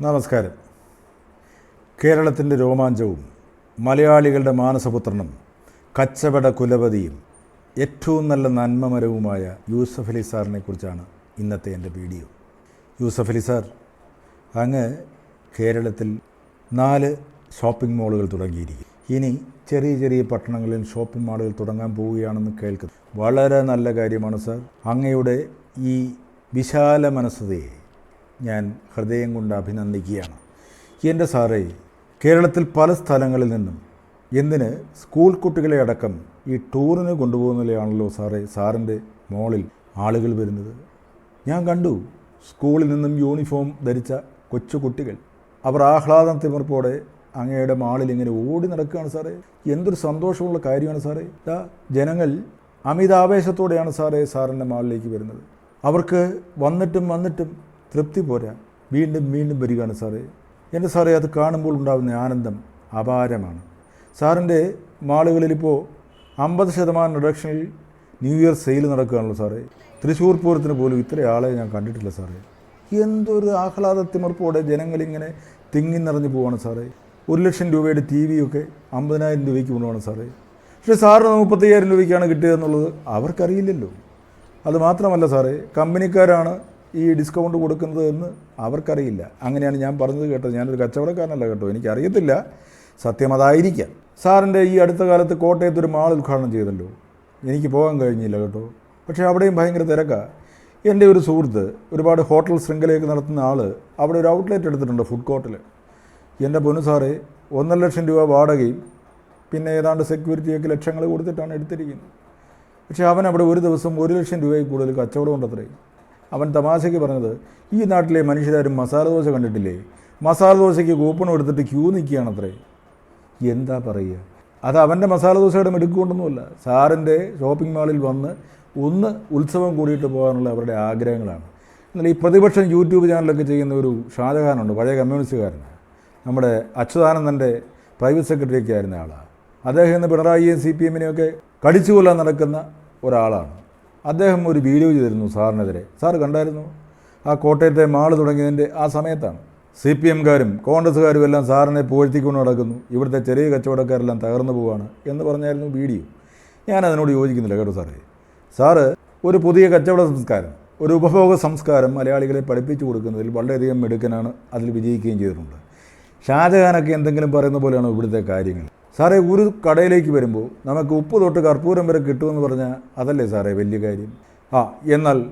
നമസ്കാരം. കേരളത്തിന്റെ രോമാഞ്ചവും മലയാളികളുടെ മാനസപുത്രനും കച്ചവട കുലപതിയും ഏറ്റവും നല്ല നന്മമരവുമായ യൂസഫ് അലി സാറിനെ കുറിച്ചാണ് ഇന്നത്തെ എന്റെ വീഡിയോ. യൂസഫ് അലി സാർ അങ്ങ് കേരളത്തിൽ നാല് ഷോപ്പിംഗ് മാളുകൾ തുടങ്ങിയിരിക്കും ഇനി ചെറിയ ചെറിയ പട്ടണങ്ങളിൽ ഷോപ്പിംഗ് മാളുകൾ തുടങ്ങാൻ പോവുകയാണെന്ന് കേൾക്കുന്നു. വളരെ നല്ല കാര്യമാണ് സാർ. അങ്ങയുടെ ഈ വിശാല മനസ്സതയെ ഞാൻ ഹൃദയം കൊണ്ട് അഭിനന്ദിക്കുകയാണ്. എന്റെ സാറേ കേരളത്തിൽ പല സ്ഥലങ്ങളിൽ നിന്നും എന്തിന് സ്കൂൾ കുട്ടികളെ അടക്കം ഈ ടൂറിന് കൊണ്ടുപോകുന്നതിലാണല്ലോ സാറേ സാറിന്റെ മോളിൽ ആളുകൾ വരുന്നത്. ഞാൻ കണ്ടു സ്കൂളിൽ നിന്നും യൂണിഫോം ധരിച്ച കൊച്ചു കുട്ടികൾ. അവർ ആഹ്ലാദം തിമിർപ്പോടെ അങ്ങയുടെ മാളിൽ ഇങ്ങനെ ഓടി നടക്കുകയാണ് സാറേ. എന്തൊരു സന്തോഷമുള്ള കാര്യമാണ് സാറേ. ഇതാ ജനങ്ങൾ അമിതാവേശത്തോടെയാണ് സാറേ സാറിന്റെ മാളിലേക്ക് വരുന്നത്. അവർക്ക് വന്നിട്ടും വന്നിട്ടും തൃപ്തി പോരാ. വീണ്ടും വീണ്ടും വരികയാണ് സാറേ. എന്റെ സാറേ അത് കാണുമ്പോൾ ഉണ്ടാകുന്ന ആനന്ദം അപാരമാണ്. സാറിന്റെ മാളുകളിലിപ്പോൾ അമ്പത് ശതമാനം റിഡക്ഷനിൽ ന്യൂ ഇയർ സെയിൽ നടക്കുകയാണല്ലോ സാറേ. തൃശ്ശൂർ പൂരത്തിന് പോലും ഇത്ര ആളെ ഞാൻ കണ്ടിട്ടില്ല സാറേ. എന്തൊരു ആഹ്ലാദത്തിമർപ്പോടെ ജനങ്ങളിങ്ങനെ തിങ്ങി നിറഞ്ഞു പോവാണ് സാറേ. ഒരു ലക്ഷം രൂപയുടെ ടി വിയൊക്കെ അമ്പതിനായിരം രൂപയ്ക്ക് കൊണ്ടുപോകണം സാറേ. പക്ഷേ സാറിന് മുപ്പത്തയ്യായിരം രൂപയ്ക്കാണ് കിട്ടിയതെന്നുള്ളത് അവർക്കറിയില്ലല്ലോ. അത് മാത്രമല്ല സാറേ കമ്പനിക്കാരാണ് ഈ ഡിസ്കൗണ്ട് കൊടുക്കുന്നത് എന്ന് അവർക്കറിയില്ല. അങ്ങനെയാണ് ഞാൻ പറഞ്ഞത് കേട്ടത് ഞാനൊരു കച്ചവടക്കാരനല്ല കേട്ടോ. എനിക്കറിയത്തില്ല. സത്യം അതായിരിക്കാം. സാറിന്റെ ഈ അടുത്ത കാലത്ത് കോട്ടയത്ത് ഒരു മാൾ ഉദ്ഘാടനം ചെയ്തല്ലോ. എനിക്ക് പോകാൻ കഴിഞ്ഞില്ല കേട്ടോ. പക്ഷേ അവിടെയും ഭയങ്കര തിരക്കാണ് എന്റെ ഒരു സുഹൃത്ത് ഒരുപാട് ഹോട്ടൽ ശൃംഖലയൊക്കെ നടത്തുന്ന ആൾ അവിടെ ഒരു ഔട്ട്ലെറ്റ് എടുത്തിട്ടുണ്ട് ഫുഡ് കോർട്ടിൽ എന്റെ പൊന്നു സാറേ ഒന്നര ലക്ഷം രൂപ വാടകയും പിന്നെ ഏതാണ്ട് സെക്യൂരിറ്റിയൊക്കെ ലക്ഷങ്ങൾ കൊടുത്തിട്ടാണ് എടുത്തിരിക്കുന്നത്. പക്ഷേ അവൻ അവിടെ ഒരു ദിവസം ഒരു ലക്ഷം രൂപയിൽ കൂടുതൽ കച്ചവടം ഉണ്ടത്രേ. അവൻ തമാശയ്ക്ക് പറഞ്ഞത് ഈ നാട്ടിലെ മനുഷ്യരാരും മസാല ദോശ കണ്ടിട്ടില്ലേ? മസാല ദോശയ്ക്ക് കൂപ്പൺ എടുത്തിട്ട് ക്യൂ നിൽക്കുകയാണത്രേ. എന്താ പറയുക? അത് അവന്റെ മസാല ദോശയുടെ മിടുക്കൊണ്ടൊന്നുമല്ല സാറിന്റെ ഷോപ്പിംഗ് മാളിൽ വന്ന് ഒന്ന് ഉത്സവം കൂടിയിട്ട് പോകാനുള്ള അവരുടെ ആഗ്രഹങ്ങളാണ്. എന്നാൽ ഈ പ്രതിപക്ഷം യൂട്യൂബ് ചാനലൊക്കെ ചെയ്യുന്ന ഒരു ഷാജഹാനുണ്ട് പഴയ കമ്മ്യൂണിസ്റ്റുകാരനാണ് നമ്മുടെ അച്യുതാനന്ദന്റെ പ്രൈവറ്റ് സെക്രട്ടറിയൊക്കെ ആയിരുന്ന ആളാണ് അദ്ദേഹം ഇന്ന് പിണറായിയും സി പി എമ്മിനെയൊക്കെ കടിച്ചു കൊല്ലാൻ നടക്കുന്ന ഒരാളാണ്. അദ്ദേഹം ഒരു വീഡിയോ ചെയ്തിരുന്നു സാറിനെതിരെ. സാർ കണ്ടായിരുന്നു? ആ കോട്ടയത്തെ മാൾ തുടങ്ങിയതിന്റെ ആ സമയത്താണ്. സി പി എംകാരും കോൺഗ്രസ്സുകാരും എല്ലാം സാറിനെ പുകഴ്ത്തിക്കൊണ്ട് നടക്കുന്നു. ഇവിടുത്തെ ചെറിയ കച്ചവടക്കാരെല്ലാം തകർന്നു പോവാണ് എന്ന് പറഞ്ഞായിരുന്നു വീഡിയോ. ഞാൻ അതിനോട് യോജിക്കുന്നില്ല കേട്ടോ സാറേ. സാറ് ഒരു പുതിയ കച്ചവട സംസ്കാരം ഒരു ഉപഭോഗ സംസ്കാരം മലയാളികളെ പഠിപ്പിച്ചു കൊടുക്കുന്നതിൽ വളരെയധികം മിടുക്കനാണ് അതിൽ വിജയിക്കുകയും ചെയ്തിട്ടുണ്ട്. ഷാജഹാനൊക്കെ എന്തെങ്കിലും പറയുന്ന പോലെയാണ് ഇവിടുത്തെ കാര്യങ്ങൾ? സാറേ ഒരു കടയിലേക്ക് വരുമ്പോൾ നമുക്ക് ഉപ്പ് തൊട്ട് കർപ്പൂരം വരെ കിട്ടുമെന്ന് പറഞ്ഞാൽ അതല്ലേ സാറേ വലിയ കാര്യം? ആ എന്നാൽ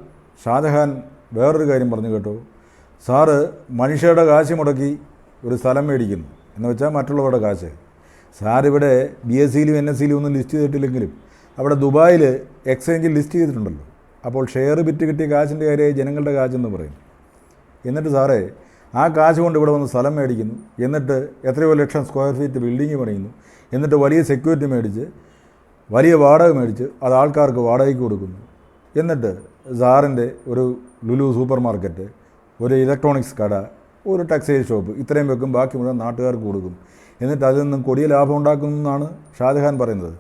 ഷാജഹാൻ വേറൊരു കാര്യം പറഞ്ഞു കേട്ടോ. സാറ് മനുഷ്യരുടെ കാശ് മുടക്കി ഒരു സ്ഥലം മേടിക്കുന്നു. എന്ന് വെച്ചാൽ മറ്റുള്ളവരുടെ കാശ്. സാറിവിടെ ബി എസ് സിയിലും എൻ എസ് സിയിലും ഒന്നും ലിസ്റ്റ് ചെയ്തിട്ടില്ലെങ്കിലും അവിടെ ദുബായിൽ എക്സ്ചേഞ്ചിൽ ലിസ്റ്റ് ചെയ്തിട്ടുണ്ടല്ലോ. അപ്പോൾ ഷെയർ വിറ്റ് കിട്ടിയ കാശിന്റെ കാര്യമായി ജനങ്ങളുടെ കാശെന്ന് പറയും. എന്നിട്ട് സാറേ ആ കാശ് കൊണ്ട് ഇവിടെ വന്ന് സ്ഥലം മേടിക്കുന്നു. എന്നിട്ട് എത്രയോ ലക്ഷം സ്ക്വയർ ഫീറ്റ് ബിൽഡിങ് പണിയുന്നു. എന്നിട്ട് വലിയ സെക്യൂരിറ്റി മേടിച്ച് വലിയ വാടക മേടിച്ച് അത് ആൾക്കാർക്ക് വാടകയ്ക്ക് കൊടുക്കുന്നു. എന്നിട്ട് സാറിന്റെ ഒരു ലുലു സൂപ്പർ മാർക്കറ്റ് ഒരു ഇലക്ട്രോണിക്സ് കട ഒരു ടെക്സ്റ്റൈൽ ഷോപ്പ് ഇത്രയും വെക്കും ബാക്കി മുഴുവൻ നാട്ടുകാർക്ക് കൊടുക്കും. എന്നിട്ട് അതിൽ നിന്നും കൊടിയ ലാഭം ഉണ്ടാക്കുന്നു എന്നാണ് ഷാജഹാൻ പറയുന്നത്.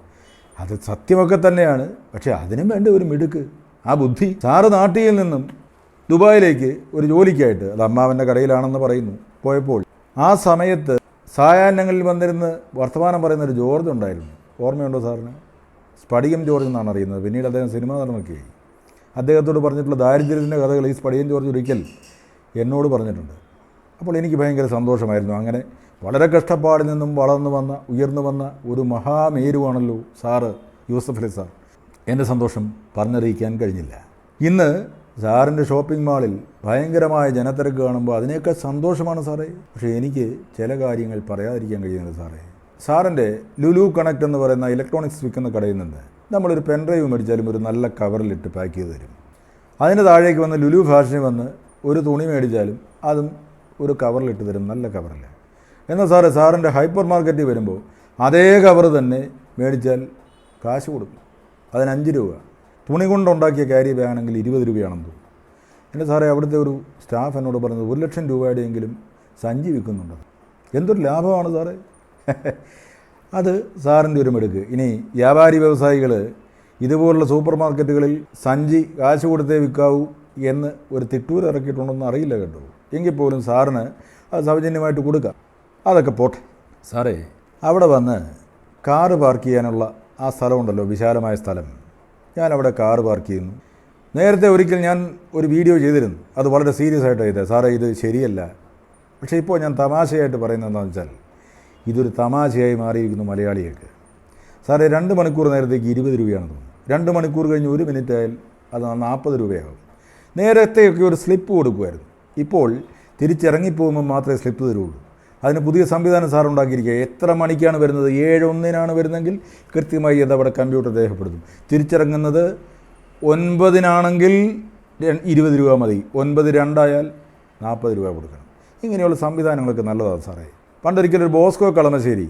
അത് സത്യമൊക്കെ തന്നെയാണ്. പക്ഷേ അതിനും വേണ്ട ഒരു മിടുക്ക്. ആ ബുദ്ധി സാറ് നാട്ടിയിൽ നിന്നും ദുബായിലേക്ക് ഒരു ജോലിക്കായിട്ട് അത് അമ്മാവന്റെ കടയിലാണെന്ന് പറയുന്നു പോയപ്പോൾ ആ സമയത്ത് സായാഹ്നങ്ങളിൽ വന്നിരുന്ന് വർത്തമാനം പറയുന്ന ഒരു ജോർജ് ഉണ്ടായിരുന്നു. ഓർമ്മയുണ്ടോ സാറിന്? സ്പടികം ജോർജ് എന്നാണ് അറിയുന്നത്. പിന്നീട് അദ്ദേഹം സിനിമ നടന്നൊക്കെയായി അദ്ദേഹത്തോട് പറഞ്ഞിട്ടുള്ള ദാരിദ്ര്യത്തിന്റെ കഥകൾ ഈ സ്പടികം ജോർജ് ഒരിക്കൽ എന്നോട് പറഞ്ഞിട്ടുണ്ട്. അപ്പോൾ എനിക്ക് ഭയങ്കര സന്തോഷമായിരുന്നു. അങ്ങനെ വളരെ കഷ്ടപ്പാടിൽ നിന്നും വളർന്നു വന്ന ഉയർന്നു വന്ന ഒരു മഹാമേരുവാണല്ലോ സാറ് യൂസഫ് അലി സാർ. എന്റെ സന്തോഷം പറഞ്ഞറിയിക്കാൻ കഴിഞ്ഞില്ല. ഇന്ന് സാറിന്റെ ഷോപ്പിംഗ് മാളിൽ ഭയങ്കരമായ ജനത്തിരക്ക് കാണുമ്പോൾ അതിനേക്കാൾ സന്തോഷമാണ് സാറേ. പക്ഷേ എനിക്ക് ചില കാര്യങ്ങൾ പറയാതിരിക്കാൻ കഴിയുന്നത് സാറേ. സാറിന്റെ ലുലു കണക്ട് എന്ന് പറയുന്ന ഇലക്ട്രോണിക്സ് വിൽക്കുന്ന കടയിൽ നിന്ന് നമ്മളൊരു പെൻഡ്രൈവ് മേടിച്ചാലും ഒരു നല്ല കവറിലിട്ട് പാക്ക് ചെയ്ത് തരും. അതിന് താഴേക്ക് വന്ന് ലുലു ഫാഷനിൽ വന്ന് ഒരു തുണി മേടിച്ചാലും അതും ഒരു കവറിലിട്ട് തരും നല്ല കവറിൽ എന്നാൽ സാറേ സാറിന്റെ ഹൈപ്പർ മാർക്കറ്റിൽ വരുമ്പോൾ അതേ കവർ തന്നെ മേടിച്ചാൽ കാശ് കൊടുക്കും. അതിന് അഞ്ച് രൂപ. തുണി കൊണ്ടുണ്ടാക്കിയ ക്യാരി ബാഗാണെങ്കിൽ ഇരുപത് രൂപയാണെന്ന് തോന്നുന്നു. എന്റെ സാറേ അവിടുത്തെ ഒരു സ്റ്റാഫ് എന്നോട് പറഞ്ഞത് ഒരു ലക്ഷം രൂപയുടെയെങ്കിലും സഞ്ചി വിൽക്കുന്നുണ്ട്. എന്തൊരു ലാഭമാണ് സാറേ? അത് സാറിന്റെ ഒരു മെടുക്ക്. ഇനി വ്യാപാരി വ്യവസായികൾ ഇതുപോലുള്ള സൂപ്പർ മാർക്കറ്റുകളിൽ സഞ്ചി കാശ് കൊടുത്തേ വിൽക്കാവൂ എന്ന് ഒരു തിട്ടൂർ ഇറക്കിയിട്ടുണ്ടെന്ന് അറിയില്ല കേട്ടോ. എങ്കിൽ പോലും സാറിന് അത് സൗജന്യമായിട്ട് കൊടുക്കാം. അതൊക്കെ പോട്ടെ. സാറേ. അവിടെ വന്ന് കാറ് പാർക്ക് ചെയ്യാനുള്ള ആ സ്ഥലമുണ്ടല്ലോ വിശാലമായ സ്ഥലം. ഞാൻ അവിടെ കാറ് പാർക്ക് ചെയ്യുന്നു. നേരത്തെ ഒരിക്കൽ ഞാൻ ഒരു വീഡിയോ ചെയ്തിരുന്നു. അത് വളരെ സീരിയസ് ആയിട്ട് ചെയ്തത്. സാറേ ഇത് ശരിയല്ല. പക്ഷേ ഇപ്പോൾ ഞാൻ തമാശയായിട്ട് പറയുന്നത് എന്താണെന്ന് വെച്ചാൽ ഇതൊരു തമാശയായി മാറിയിരിക്കുന്നു മലയാളികൾക്ക്. സാറേ രണ്ട് മണിക്കൂർ നേരത്തേക്ക് ഇരുപത് രൂപയാണ് തോന്നുന്നത് രണ്ട് മണിക്കൂർ കഴിഞ്ഞ് ഒരു മിനിറ്റ് ആയാൽ അത് നാൽപ്പത് രൂപയാകും. നേരത്തെയൊക്കെ ഒരു സ്ലിപ്പ് കൊടുക്കുമായിരുന്നു. ഇപ്പോൾ തിരിച്ചിറങ്ങിപ്പോകുമ്പോൾ മാത്രമേ സ്ലിപ്പ് തരുള്ളൂ. അതിന് പുതിയ സംവിധാനം സാർ ഉണ്ടാക്കിയിരിക്കുക എത്ര മണിക്കാണ് വരുന്നത്? ഏഴ് ഒന്നിനാണ് വരുന്നതെങ്കിൽ കൃത്യമായി അത് അവിടെ കമ്പ്യൂട്ടർ രേഖപ്പെടുത്തും. തിരിച്ചിറങ്ങുന്നത് ഒൻപതിനാണെങ്കിൽ ഇരുപത് രൂപ മതി. ഒൻപത് രണ്ടായാൽ നാൽപ്പത് രൂപ കൊടുക്കണം. ഇങ്ങനെയുള്ള സംവിധാനങ്ങളൊക്കെ നല്ലതാണ് സാറേ. പണ്ടൊരിക്കലും ഒരു ബോസ്കോ കളമശ്ശേരി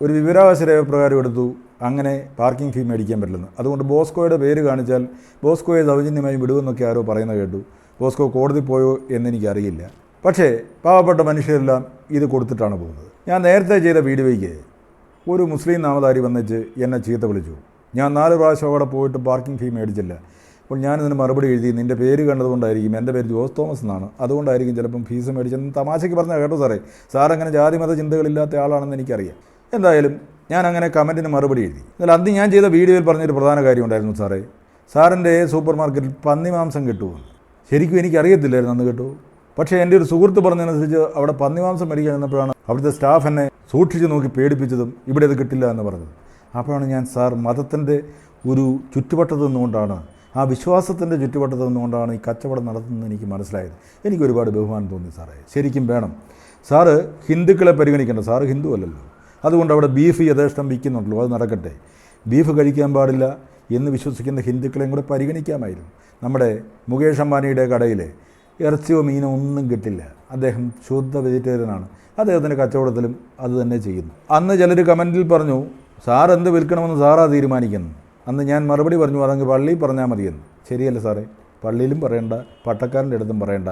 ഒരു വിവരാവകാശ രേഖ പ്രകാരം എടുത്തു. അങ്ങനെ പാർക്കിംഗ് ഫീ മേടിക്കാൻ പറ്റില്ലെന്ന്. അതുകൊണ്ട് ബോസ്കോയുടെ പേര് കാണിച്ചാൽ ബോസ്കോയെ സൗജന്യമായി വിടുമെന്നൊക്കെ ആരോ പറയുന്നത് കേട്ടു. ബോസ്കോ കോടതി പോയോ എന്നെനിക്കറിയില്ല പക്ഷേ പാവപ്പെട്ട മനുഷ്യരെല്ലാം ഇത് കൊടുത്തിട്ടാണ് പോകുന്നത്. ഞാൻ നേരത്തെ ചെയ്ത വീഡിയോയ്ക്ക് ഒരു മുസ്ലിം നാമധാരി വന്നിച്ച് എന്നെ ചീത്ത വിളിച്ചു. ഞാൻ നാല് പ്രാവശ്യം അവിടെ പോയിട്ട് പാർക്കിംഗ് ഫീ മേടിച്ചില്ല. അപ്പോൾ ഞാനിതിന് മറുപടി എഴുതി നിന്റെ പേര് കണ്ടതുകൊണ്ടായിരിക്കും എന്റെ പേര് ജോസ് തോമസ് എന്നാണ്. അതുകൊണ്ടായിരിക്കും ചിലപ്പം ഫീസ് മേടിച്ചെന്ന് തമാശയ്ക്ക് പറഞ്ഞാൽ കേട്ടോ സാറേ. സാർ അങ്ങനെ ജാതി മത ചിന്തകളില്ലാത്ത ആളാണെന്ന് എനിക്കറിയാം. എന്തായാലും ഞാൻ അങ്ങനെ കമന്റിന് മറുപടി എഴുതി. എന്നാൽ അന്ന് ഞാൻ ചെയ്ത വീഡിയോയിൽ പറഞ്ഞൊരു പ്രധാന കാര്യം ഉണ്ടായിരുന്നു സാറേ. സാറിന്റെ സൂപ്പർ മാർക്കറ്റിൽ പന്നി മാംസം കിട്ടുമെന്ന്. ശരിക്കും എനിക്കറിയത്തില്ലായിരുന്നു അന്ന് കേട്ടു. പക്ഷേ എന്റെ ഒരു സുഹൃത്ത് പറഞ്ഞതനുസരിച്ച് അവിടെ പന്നിമാംസം മേടിക്കാൻ ചെന്നപ്പോഴാണ് അവിടുത്തെ സ്റ്റാഫ് എന്നെ സൂക്ഷിച്ച് നോക്കി പേടിപ്പിച്ചതും ഇവിടെ അത് കിട്ടില്ല എന്ന് പറഞ്ഞത്. അപ്പോഴാണ് ഞാൻ സാർ മതത്തിന്റെ ഒരു ചുറ്റുവട്ടത്ത് നിന്നുകൊണ്ടാണ് ആ വിശ്വാസത്തിന്റെ ചുറ്റുവട്ടത്ത് നിന്നുകൊണ്ടാണ് ഈ കച്ചവടം നടത്തുന്നത് എനിക്ക് മനസ്സിലായത്. എനിക്ക് ഒരുപാട് ബഹുമാനം തോന്നി സാറേ. ശരിക്കും വേണം. സാറ് ഹിന്ദുക്കളെ പരിഗണിക്കേണ്ട. സാറ് ഹിന്ദു അല്ലല്ലോ. അതുകൊണ്ട് അവിടെ ബീഫ് യഥേഷ്ടം വിൽക്കുന്നുണ്ടല്ലോ. അത് നടക്കട്ടെ. ബീഫ് കഴിക്കാൻ പാടില്ല എന്ന് വിശ്വസിക്കുന്ന ഹിന്ദുക്കളെയും കൂടെ പരിഗണിക്കാമായിരുന്നു. നമ്മുടെ മുകേഷ് അംബാനിയുടെ കടയിൽ ഇറച്ചിയോ മീനോ ഒന്നും കിട്ടില്ല. അദ്ദേഹം ശുദ്ധ വെജിറ്റേറിയനാണ്. അദ്ദേഹത്തിന്റെ കച്ചവടത്തിലും അത് തന്നെ ചെയ്യുന്നു. അന്ന് ചിലർ കമന്റിൽ പറഞ്ഞു സാർ എന്ത് വിൽക്കണമെന്ന് സാറാ തീരുമാനിക്കുന്നു. അന്ന് ഞാൻ മറുപടി പറഞ്ഞു അതെങ്കിൽ പള്ളിയിൽ പറഞ്ഞാൽ മതിയെന്ന്. ശരിയല്ല സാറേ. പള്ളിയിലും പറയണ്ട പട്ടക്കാരന്റെ അടുത്തും പറയണ്ട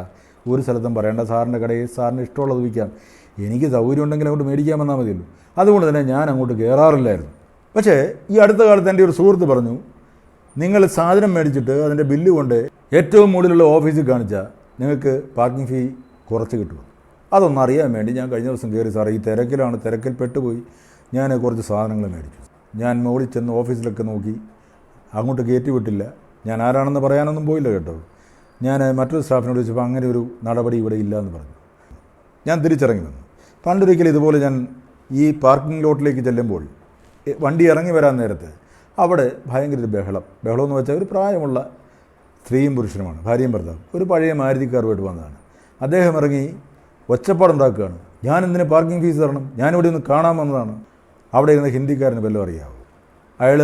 ഒരു സ്ഥലത്തും പറയണ്ട. സാറിന്റെ കടയിൽ സാറിന് ഇഷ്ടമുള്ളത് വിൽക്കാം. എനിക്ക് സൗകര്യം ഉണ്ടെങ്കിൽ അങ്ങോട്ട് മേടിക്കാൻ വന്നാൽ മതിയല്ലോ. അതുകൊണ്ട് തന്നെ ഞാൻ അങ്ങോട്ട് കയറാറില്ലായിരുന്നു പക്ഷേ ഈ അടുത്ത കാലത്ത് എന്റെ ഒരു സുഹൃത്ത് പറഞ്ഞു നിങ്ങൾ സാധനം മേടിച്ചിട്ട് അതിന്റെ ബില്ല് കൊണ്ട് ഏറ്റവും മുകളിലുള്ള ഓഫീസിൽ കാണിച്ചാൽ നിങ്ങൾക്ക് പാർക്കിംഗ് ഫീ കുറച്ച് കിട്ടുമോ? അതൊന്നും അറിയാൻ വേണ്ടി ഞാൻ കഴിഞ്ഞ ദിവസം കയറി സാറേ ഈ തിരക്കിലാണ് തിരക്കിൽ പെട്ടുപോയി. ഞാൻ കുറച്ച് സാധനങ്ങൾ മേടിച്ചു. ഞാൻ മുകളിൽ ചെന്ന് ഓഫീസിലൊക്കെ നോക്കി. അങ്ങോട്ട് കയറ്റി വിട്ടില്ല. ഞാൻ ആരാണെന്ന് പറയാനൊന്നും പോയില്ല കേട്ടോ. ഞാൻ മറ്റൊരു സ്റ്റാഫിനോട് ചോദിച്ചപ്പോൾ അങ്ങനെ ഒരു നടപടി ഇവിടെ ഇല്ല എന്ന് പറഞ്ഞു. ഞാൻ തിരിച്ചിറങ്ങി വന്നു. പണ്ടൊരിക്കൽ ഇതുപോലെ ഞാൻ ഈ പാർക്കിംഗ് ലോട്ടിലേക്ക് ചെല്ലുമ്പോൾ വണ്ടി ഇറങ്ങി വരാൻ നേരത്ത് അവിടെ ഭയങ്കര ഒരു ബഹളം. ബഹളം എന്ന് വെച്ചാൽ ഒരു പ്രായമുള്ള സ്ത്രീയും പുരുഷനുമാണ് ഭാര്യയും ഭർത്താവും. ഒരു പഴയ മാരുതിക്കാറുമായിട്ട് വന്നതാണ്. അദ്ദേഹം ഇറങ്ങി ഒച്ചപ്പാടുണ്ടാക്കുകയാണ്. ഞാൻ എന്തിന് പാർക്കിംഗ് ഫീസ് തരണം? ഞാനിവിടെ ഒന്ന് കാണാൻ വന്നതാണ്. അവിടെ ഇരുന്ന ഹിന്ദിക്കാരന് വല്ലതും അറിയാവൂ? അയാൾ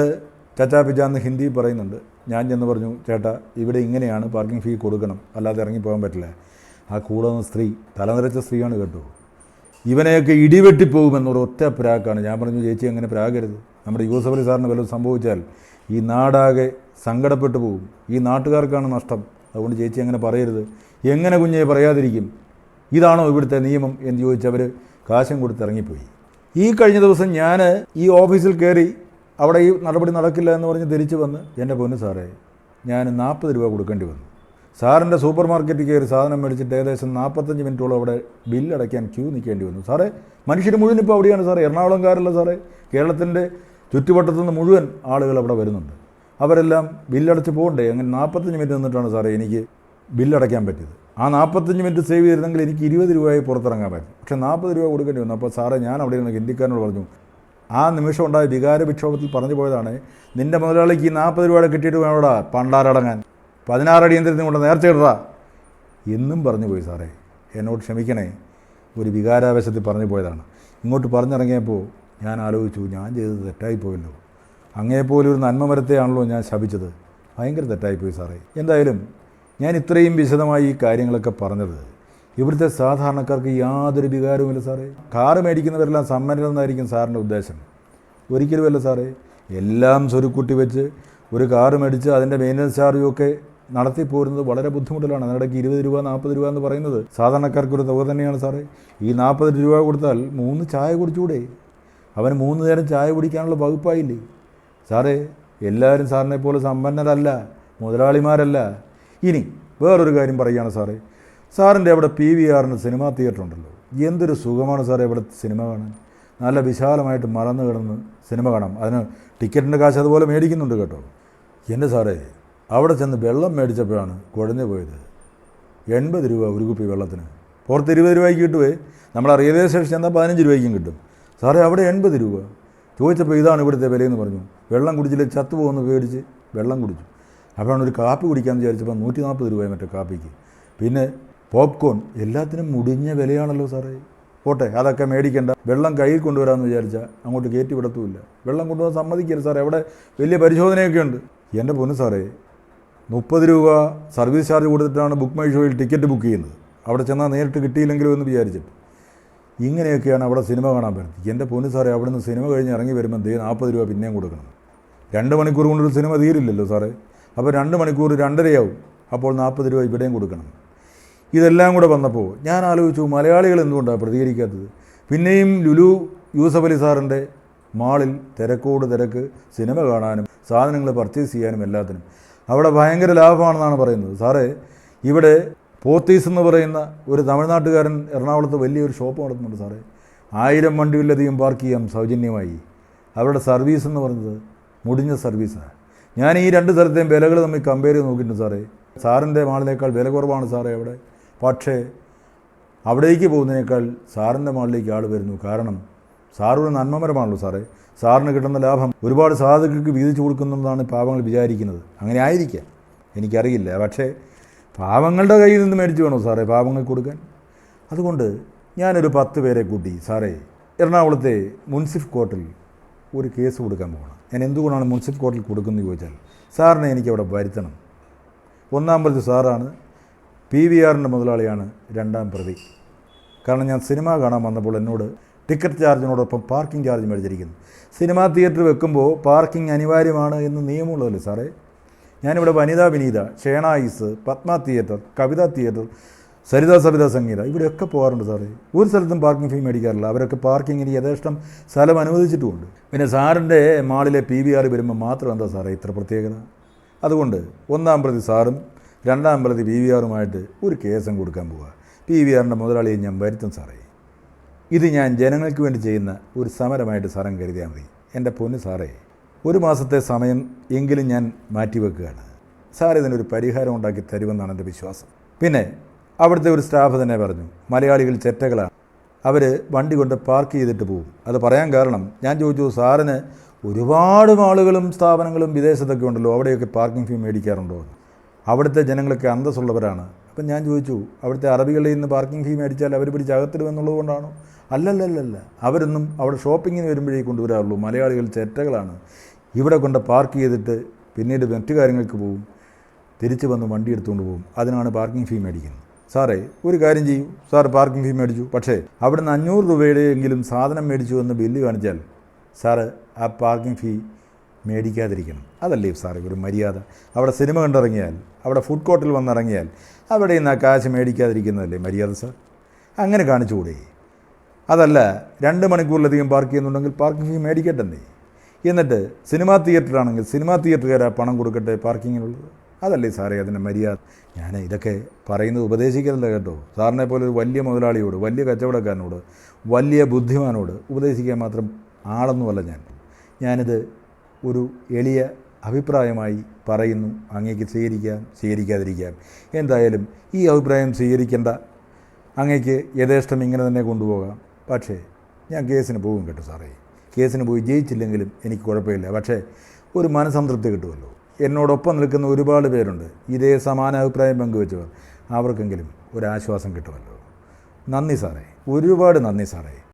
ചച്ചാപ്പിച്ചാന്ന് ഹിന്ദി പറയുന്നുണ്ട്. ഞാൻ ചെന്ന് പറഞ്ഞു ചേട്ടാ ഇവിടെ ഇങ്ങനെയാണ് പാർക്കിംഗ് ഫീ കൊടുക്കണം. അല്ലാതെ ഇറങ്ങിപ്പോകാൻ പറ്റില്ല. ആ കൂടെ നിന്ന് സ്ത്രീ തലനിറച്ച സ്ത്രീയാണ് കേട്ടോ. ഇവനെയൊക്കെ ഇടിവെട്ടിപ്പോകുമെന്നൊരു ഒറ്റ പ്രാക്കാണ്. ഞാൻ പറഞ്ഞു ചേച്ചി അങ്ങനെ പ്രാകരുത്. നമ്മുടെ യൂസഫ് അലി സാറിന് വല്ലതും സംഭവിച്ചാൽ ഈ നാടാകെ സങ്കടപ്പെട്ടു പോകും. ഈ നാട്ടുകാർക്കാണ് നഷ്ടം. അതുകൊണ്ട് ചേച്ചി അങ്ങനെ പറയരുത്. എങ്ങനെ കുഞ്ഞെ പറയാതിരിക്കും? ഇതാണോ ഇവിടുത്തെ നിയമം എന്ന് ചോദിച്ചവർ കാശും കൊടുത്തിറങ്ങിപ്പോയി ഈ കഴിഞ്ഞ ദിവസം ഞാൻ ഈ ഓഫീസിൽ കയറി അവിടെ ഈ നടപടി നടക്കില്ല എന്ന് പറഞ്ഞ് തിരിച്ചു വന്ന് എന്റെ പൊന്ന് സാറേ ഞാൻ നാൽപ്പത് രൂപ കൊടുക്കേണ്ടി വന്നു. സാറിന്റെ സൂപ്പർ മാർക്കറ്റിൽ കയറി സാധനം മേടിച്ചിട്ട് ഏകദേശം നാൽപ്പത്തഞ്ച് മിനിറ്റോളം അവിടെ ബില്ലടയ്ക്കാൻ ക്യൂ നിൽക്കേണ്ടി വന്നു. സാറേ മനുഷ്യർ മുഴുവൻ ഇപ്പോൾ അവിടെയാണ് സാറേ. എറണാകുളംകാരല്ല സാറേ. കേരളത്തിന്റെ ചുറ്റുവട്ടത്തു നിന്ന് മുഴുവൻ ആളുകൾ അവിടെ വരുന്നുണ്ട്. അവരെല്ലാം ബില്ലടച്ച് പോകണ്ടേ? അങ്ങനെ നാൽപ്പത്തഞ്ച് മിനിറ്റ് നിന്നിട്ടാണ് സാറേ എനിക്ക് ബില്ലടയ്ക്കാൻ പറ്റിയത്. ആ നാൽപ്പത്തഞ്ച് മിനിറ്റ് സേവ് ചെയ്തിരുന്നെങ്കിൽ എനിക്ക് ഇരുപത് രൂപയായി പുറത്തിറങ്ങാൻ പറ്റും. പക്ഷേ നാൽപ്പത് രൂപ കൊടുക്കേണ്ടി വന്നു. അപ്പോൾ സാറേ ഞാൻ അവിടെ ഇരുന്ന് ഹിന്ദിക്കാരനോട് പറഞ്ഞു ആ നിമിഷം ഉണ്ടായ വികാര വിക്ഷോഭത്തിൽ പറഞ്ഞു പോയതാണ്. നിന്റെ മുതലാളിക്ക് ഈ നാൽപ്പത് രൂപയുടെ കിട്ടിയിട്ട് വേണോടാ പണ്ടാരടങ്ങാൻ. പതിനാറടി യന്ത്രത്തിന് കൊണ്ട് നേർച്ച ഇടറാ എന്നും പറഞ്ഞു പോയി സാറേ. എന്നോട് ക്ഷമിക്കണേ. ഒരു വികാരാവേശത്തിൽ പറഞ്ഞു പോയതാണ്. ഇങ്ങോട്ട് പറഞ്ഞിറങ്ങിയപ്പോൾ ഞാൻ ആലോചിച്ചു ഞാൻ ചെയ്തത് തെറ്റായിപ്പോയല്ലോ. അങ്ങേപ്പോലെ ഒരു നന്മ മരത്തെയാണല്ലോ ഞാൻ ശപിച്ചത്. ഭയങ്കര തെറ്റായിപ്പോയി സാറേ. എന്തായാലും ഞാൻ ഇത്രയും വിശദമായി ഈ കാര്യങ്ങളൊക്കെ പറഞ്ഞത് ഇവിടുത്തെ സാധാരണക്കാർക്ക് യാതൊരു വികാരവുമില്ല സാറേ. കാറ് മേടിക്കുന്നവരെല്ലാം സമ്മന്നരെന്നായിരിക്കും സാറിന്റെ ഉദ്ദേശം. ഒരിക്കലുമല്ല സാറേ. എല്ലാം സ്വരുക്കൂട്ടി വെച്ച് ഒരു കാറ് മേടിച്ച് അതിന്റെ മെയിന്റനൻസ് ചാർജും നടത്തി പോരുന്നത് വളരെ ബുദ്ധിമുട്ടിലാണ്. അതിനിടയ്ക്ക് ഇരുപത് രൂപ നാൽപ്പത് രൂപ എന്ന് പറയുന്നത് സാധാരണക്കാർക്കൊരു തുക തന്നെയാണ് സാറേ. ഈ നാൽപ്പത് രൂപ കൊടുത്താൽ മൂന്ന് ചായ കുടിച്ചുകൂടെ അവന് മൂന്ന് നേരം ചായ കുടിക്കാനുള്ള വകുപ്പായില്ലേ? സാറേ എല്ലാവരും സാറിനെ പോലെ സമ്പന്നരല്ല മുതലാളിമാരല്ല. ഇനി വേറൊരു കാര്യം പറയുകയാണ് സാറേ. സാറിന്റെ അവിടെ പി വി ആറിന് സിനിമാ തിയേറ്റർ ഉണ്ടല്ലോ എന്തൊരു സുഖമാണ് സാറേ ഇവിടെ സിനിമ കാണാൻ. നല്ല വിശാലമായിട്ട് മറന്നു കിടന്ന് സിനിമ കാണാം. അതിന് ടിക്കറ്റിന്റെ കാശ് അതുപോലെ മേടിക്കുന്നുണ്ട് കേട്ടോ. എന്റെ സാറേ അവിടെ ചെന്ന് വെള്ളം മേടിച്ചപ്പോഴാണ് കുഴഞ്ഞു പോയത്. എൺപത് രൂപ ഒരു കുപ്പി വെള്ളത്തിന്. പുറത്ത് ഇരുപത് രൂപയ്ക്ക് കിട്ടുവേ. നമ്മൾ റെയിൽവേ സ്റ്റേഷൻ ചെന്നാൽ പതിനഞ്ച് രൂപയ്ക്കും കിട്ടും. സാറേ അവിടെ എൺപത് രൂപ. ചോദിച്ചപ്പോൾ ഇതാണ് ഇവിടുത്തെ വിലയെന്ന് പറഞ്ഞു. വെള്ളം കുടിച്ചില്ല ചത്തു പോകുന്ന പേടിച്ച് വെള്ളം കുടിച്ചു. അപ്പോഴാണ് ഒരു കാപ്പി കുടിക്കാമെന്ന് വിചാരിച്ചപ്പോൾ നൂറ്റി നാൽപ്പത് രൂപ മറ്റേ കാപ്പിക്ക്. പിന്നെ പോപ്കോൺ എല്ലാത്തിനും മുടിഞ്ഞ വിലയാണല്ലോ സാറേ. പോട്ടെ അതൊക്കെ മേടിക്കേണ്ട. വെള്ളം കയ്യിൽ കൊണ്ടുവരാമെന്ന് വിചാരിച്ചാൽ അങ്ങോട്ട് കയറ്റി വിടത്തുമില്ല. വെള്ളം കൊണ്ടുപോകാൻ സമ്മതിക്കരുത് സാറേ അവിടെ വലിയ പരിശോധനയൊക്കെ ഉണ്ട്. എന്റെ പൊന്ന് സാറേ മുപ്പത് രൂപ സർവീസ് ചാർജ് കൊടുത്തിട്ടാണ് ബുക്ക് മൈ ഷോയിൽ ടിക്കറ്റ് ബുക്ക് ചെയ്യുന്നത്. അവിടെ ചെന്നാൽ നേരിട്ട് കിട്ടിയില്ലെങ്കിലും എന്ന് വിചാരിച്ചിട്ട്. ഇങ്ങനെയൊക്കെയാണ് അവിടെ സിനിമ കാണാൻ പറ്റുന്നത്. എന്റെ പൊന്നു സാറേ അവിടെ നിന്ന് സിനിമ കഴിഞ്ഞ് ഇറങ്ങി വരുമ്പോൾ ദേ നാൽപ്പത് രൂപ പിന്നെയും കൊടുക്കണം. രണ്ട് മണിക്കൂർ കൊണ്ടൊരു സിനിമ തീരില്ലല്ലോ സാറേ. അപ്പോൾ രണ്ട് മണിക്കൂർ രണ്ടരയാവും. അപ്പോൾ നാൽപ്പത് രൂപ ഇവിടെയും കൊടുക്കണം. ഇതെല്ലാം കൂടെ വന്നപ്പോൾ ഞാൻ ആലോചിച്ചു മലയാളികൾ എന്തുകൊണ്ടാണ് പ്രതികരിക്കാത്തത്? പിന്നെയും ലുലു യൂസഫ് അലി സാറിന്റെ മാളിൽ തിരക്കോട് തിരക്ക് സിനിമ കാണാനും സാധനങ്ങൾ പർച്ചേസ് ചെയ്യാനും എല്ലാത്തിനും. അവിടെ ഭയങ്കര ലാഭമാണെന്നാണ് പറയുന്നത്. സാറേ ഇവിടെ പോത്തീസ് എന്ന് പറയുന്ന ഒരു തമിഴ്നാട്ടുകാരൻ എറണാകുളത്ത് വലിയൊരു ഷോപ്പ് നടത്തുന്നുണ്ട് സാറേ. ആയിരം വണ്ടികളിലധികം പാർക്ക് ചെയ്യാം സൗജന്യമായി. അവരുടെ സർവീസ് എന്ന് പറയുന്നത് മുടിഞ്ഞ സർവീസാണ് ഞാൻ ഈ രണ്ട് സ്ഥലത്തെയും വിലകൾ തമ്മിൽ കമ്പയർ ചെയ്ത് നോക്കിയിട്ടുണ്ട് സാറേ. സാറിന്റെ മാളിനേക്കാൾ വില കുറവാണ് സാറേ അവിടെ. പക്ഷേ അവിടേക്ക് പോകുന്നതിനേക്കാൾ സാറിന്റെ മാളിലേക്ക് ആൾ വരുന്നു. കാരണം സാറൊരു നന്മമരമാണല്ലോ സാറേ. സാറിന് കിട്ടുന്ന ലാഭം ഒരുപാട് സാധുക്കൾക്ക് വീതിച്ചു കൊടുക്കുന്നതാണ് പാവങ്ങൾ വിചാരിക്കുന്നത്. അങ്ങനെ ആയിരിക്കാം. എനിക്കറിയില്ല. പക്ഷേ പാവങ്ങളുടെ കയ്യിൽ നിന്ന് മേടിച്ച് വേണോ സാറേ പാവങ്ങൾക്ക് കൊടുക്കാൻ? അതുകൊണ്ട് ഞാനൊരു പത്ത് പേരെ കൂട്ടി സാറേ എറണാകുളത്തെ മുൻസിഫ് കോർട്ടിൽ ഒരു കേസ് കൊടുക്കാൻ പോകണം ഞാൻ എന്തുകൊണ്ടാണ് മുൻസിഫ് കോർട്ടിൽ കൊടുക്കുന്നത് ചോദിച്ചാൽ സാറിനെ എനിക്ക് അവിടെ വരുത്തണം. ഒന്നാം പ്രതി സാറാണ്. പി വി ആറിന്റെ മുതലാളിയാണ് രണ്ടാം പ്രതി. കാരണം ഞാൻ സിനിമ കാണാൻ വന്നപ്പോൾ എന്നോട് ടിക്കറ്റ് ചാർജിനോടൊപ്പം പാർക്കിംഗ് ചാർജ് മേടിച്ചിരിക്കുന്നു. സിനിമാ തിയേറ്റർ വെക്കുമ്പോൾ പാർക്കിംഗ് അനിവാര്യമാണ് എന്ന് നിയമമുള്ളതല്ലേ സാറേ? ഞാനിവിടെ വനിതാ വിനീത ഷേണായിസ് പത്മ തിയേറ്റർ കവിത തിയേറ്റർ സരിത സവിത സംഗീത ഇവിടെയൊക്കെ പോകാറുണ്ട് സാറേ. ഒരു സ്ഥലത്തും പാർക്കിംഗ് ഫീ മേടിക്കാറില്ല. അവരൊക്കെ പാർക്കിങ്ങിന് യഥേഷ്ടം സ്ഥലം അനുവദിച്ചിട്ടുമുണ്ട്. പിന്നെ സാറിന്റെ മാളിലെ പി വി ആർ വരുമ്പോൾ മാത്രം എന്താ സാറേ ഇത്ര പ്രത്യേകത? അതുകൊണ്ട് ഒന്നാം പ്രതി സാറും രണ്ടാം പ്രതി പി വി ആറുമായിട്ട് ഒരു കേസം കൊടുക്കാൻ പോവുക പി വി ആറിന്റെ മുതലാളിയെ ഞാൻ വരുത്തും സാറേ. ഇത് ഞാൻ ജനങ്ങൾക്ക് വേണ്ടി ചെയ്യുന്ന ഒരു സമരമായിട്ട് സാറൻ കരുതിയാൽ മതി. എന്റെ പൊന്ന് സാറേ. ഒരു മാസത്തെ സമയം എങ്കിലും ഞാൻ മാറ്റിവെക്കുകയാണ്. സാർ ഇതിനൊരു പരിഹാരം ഉണ്ടാക്കി തരുമെന്നാണ് എന്റെ വിശ്വാസം. പിന്നെ അവിടുത്തെ ഒരു സ്റ്റാഫ് തന്നെ പറഞ്ഞു മലയാളികൾ ചെറ്റകളാണ് അവർ വണ്ടി കൊണ്ട് പാർക്ക് ചെയ്തിട്ട് പോകും അത് പറയാൻ കാരണം ഞാൻ ചോദിച്ചു സാറിന് ഒരുപാട് ആളുകളും സ്ഥാപനങ്ങളും വിദേശത്തൊക്കെ ഉണ്ടല്ലോ അവിടെയൊക്കെ പാർക്കിംഗ് ഫീ മേടിക്കാറുണ്ടോ. അവിടുത്തെ ജനങ്ങളൊക്കെ അന്തസ്സുള്ളവരാണ്. അപ്പം ഞാൻ ചോദിച്ചു അവിടുത്തെ അറബികളിൽ നിന്ന് പാർക്കിംഗ് ഫീ മേടിച്ചാൽ അവർ പിടിച്ച് അകത്തിടുമെന്നുള്ളത് കൊണ്ടാണോ അല്ലല്ലല്ലല്ല അവരൊന്നും അവിടെ ഷോപ്പിങ്ങിന് വരുമ്പോഴേ കൊണ്ടുവരാറുള്ളൂ. മലയാളികൾ ചെറ്റകളാണ്. ഇവിടെ കൊണ്ട് പാർക്ക് ചെയ്തിട്ട് പിന്നീട് മറ്റു കാര്യങ്ങൾക്ക് പോകും തിരിച്ച് വന്ന് വണ്ടി എടുത്തുകൊണ്ട് പോകും അതിനാണ് പാർക്കിംഗ് ഫീ മേടിക്കുന്നത്. സാറേ ഒരു കാര്യം ചെയ്യൂ. സാർ പാർക്കിംഗ് ഫീ മേടിച്ചു. പക്ഷേ അവിടുന്ന് അഞ്ഞൂറ് രൂപയുടെ എങ്കിലും സാധനം മേടിച്ചു എന്ന് ബില്ല് കാണിച്ചാൽ സാറ് ആ പാർക്കിംഗ് ഫീ മേടിക്കാതിരിക്കണം. അതല്ലേ സാറേ ഒരു മര്യാദ. അവിടെ സിനിമ കണ്ടിറങ്ങിയാൽ അവിടെ ഫുഡ് കോർട്ടിൽ വന്നിറങ്ങിയാൽ അവിടെ നിന്ന് ആ കാശ് മേടിക്കാതിരിക്കുന്നതല്ലേ മര്യാദ സാർ? അങ്ങനെ കാണിച്ചുകൂടെ. അതല്ല രണ്ട് മണിക്കൂറിലധികം പാർക്ക് ചെയ്യുന്നുണ്ടെങ്കിൽ പാർക്കിംഗ് ഫീ മേടിക്കട്ടെ എന്നിട്ട് സിനിമാ തിയേറ്ററാണെങ്കിൽ സിനിമാ തിയേറ്ററുകാരാ പണം കൊടുക്കട്ടെ പാർക്കിങ്ങിനുള്ളത്? അതല്ലേ സാറേ അതിന്റെ മര്യാദ? ഞാൻ ഇതൊക്കെ പറയുന്നത് ഉപദേശിക്കലല്ല കേട്ടോ. സാറിനെ പോലെ ഒരു വലിയ മുതലാളിയോട് വലിയ കച്ചവടക്കാരനോട് വലിയ ബുദ്ധിമാനോട് ഉപദേശിക്കാൻ മാത്രം ആളൊന്നുമല്ല ഞാൻ. ഞാനിത് ഒരു എളിയ അഭിപ്രായമായി പറയുന്നു. അങ്ങേക്ക് സ്വീകരിക്കാം സ്വീകരിക്കാതിരിക്കാം. എന്തായാലും ഈ അഭിപ്രായം സ്വീകരിക്കേണ്ട അങ്ങേക്ക് യഥേഷ്ടം ഇങ്ങനെ തന്നെ കൊണ്ടുപോകാം. പക്ഷേ ഞാൻ കേസിന് പോകും കേട്ടോ സാറേ. കേസിന് പോയി ജയിച്ചില്ലെങ്കിലും എനിക്ക് കുഴപ്പമില്ല. പക്ഷേ ഒരു മനസംതൃപ്തി കിട്ടുമല്ലോ. എന്നോടൊപ്പം നിൽക്കുന്ന ഒരുപാട് പേരുണ്ട്. ഇതേ സമാന അഭിപ്രായം പങ്കുവെച്ചവർ. അവർക്കെങ്കിലും ഒരാശ്വാസം കിട്ടുമല്ലോ. നന്ദി സാറേ. ഒരുപാട് നന്ദി സാറേ.